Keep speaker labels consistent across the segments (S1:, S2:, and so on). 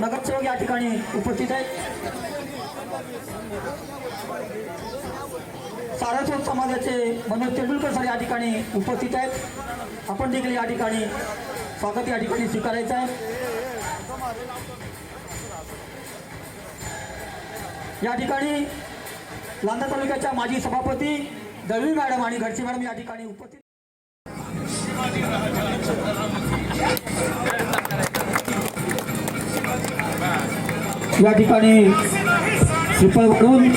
S1: नगरसेवक या ठिकाणी उपस्थित आहेत. सारस्वत समाजाचे मनोज तेंडुलकर सर या ठिकाणी उपस्थित आहेत. आपण देखील या ठिकाणी स्वागत या ठिकाणी स्वीकारायचं आहे. या ठिकाणी लांदा तालुक्याच्या माजी सभापती दळवी मॅडम आणि घरची मॅडम या ठिकाणी उपस्थित या ठिकाणी श्रीफळ करून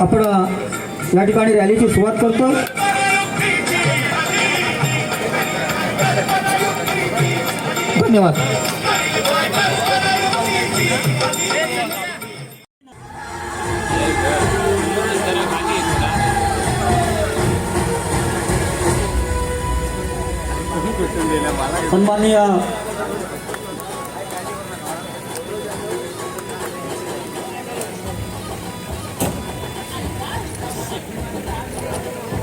S1: आपण या ठिकाणी रॅलीची सुरुवात करतो. धन्यवाद. सन्माननीय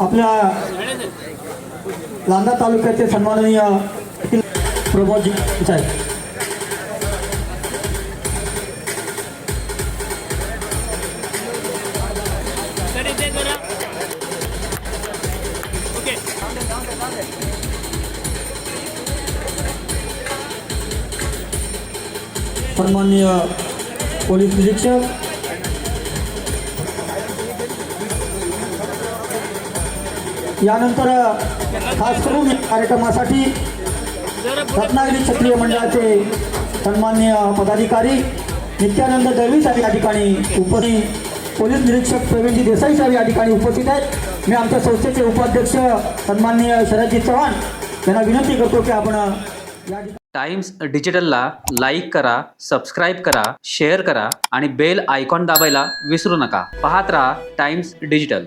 S1: आपल्या लांदा तालुक्याचे सन्माननीय प्रमोदजी साहेब. सन्माननीय पोलीस निरीक्षक यानंतर खास करून या कार्यक्रमासाठी रत्नागिरी क्षत्रिय मंडळाचे सन्मान्य पदाधिकारी नित्यानंद दळवी साहेब या ठिकाणी उपस्थित पोलीस निरीक्षक प्रवीणजी देसाई साहेब या ठिकाणी उपस्थित आहेत. मी आमच्या संस्थेचे उपाध्यक्ष सन्माननीय शरदजी चव्हाण यांना विनंती करतो की आपण या
S2: टाइम्स डिजिटलला लाईक करा सबस्क्राईब करा शेअर करा आणि बेल आयकॉन दाबायला विसरू नका. पाहत राहा टाइम्स डिजिटल.